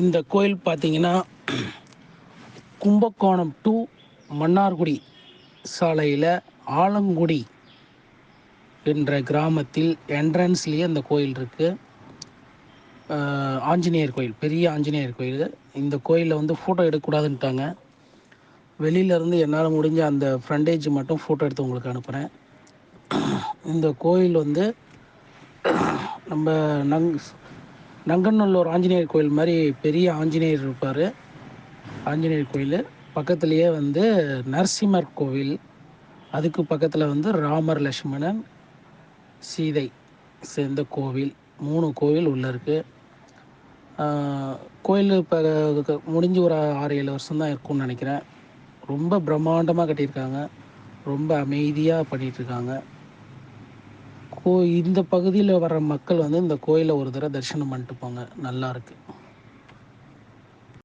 இந்த கோயில் பார்த்தீங்கன்னா கும்பகோணம் டு மன்னார்குடி சாலையில் ஆலங்குடி என்ற கிராமத்தில் என்ட்ரன்ஸ்லேயே அந்த கோயில் இருக்குது ஆஞ்சநேயர் கோயில் பெரிய ஆஞ்சநேயர் கோயில். இந்த கோயிலில் வந்து ஃபோட்டோ எடுக்கக்கூடாதுன்ட்டாங்க. வெளியிலேருந்து என்னால் முடிஞ்ச அந்த ஃப்ரண்டேஜ் மட்டும் ஃபோட்டோ எடுத்து உங்களுக்கு அனுப்புகிறேன் இந்த கோயில் வந்து நம்ம நங் நங்கநல்லூர் ஆஞ்சநேயர் கோயில் மாதிரி பெரிய ஆஞ்சநேயர் இருப்பார். ஆஞ்சநேயர் கோயில். பக்கத்துலேயே வந்து நரசிம்மர் கோவில். அதுக்கு பக்கத்தில் வந்து ராமர் லக்ஷ்மணன் சீதை சேர்ந்த கோவில். மூணு கோவில் உள்ளே இருக்குது கோயில் இப்போ முடிஞ்சு ஒரு ஆறு ஏழு வருஷம் தான் இருக்கும்னு நினைக்கிறேன். ரொம்ப பிரம்மாண்டமாக கட்டியிருக்காங்க. ரொம்ப அமைதியாக பண்ணிகிட்ருக்காங்க கோ இந்த பகுதியில் வர மக்கள் வந்து இந்த கோயிலை ஒரு தடவை தரிசனம் பண்ணிட்டு போங்க. நல்லாயிருக்கு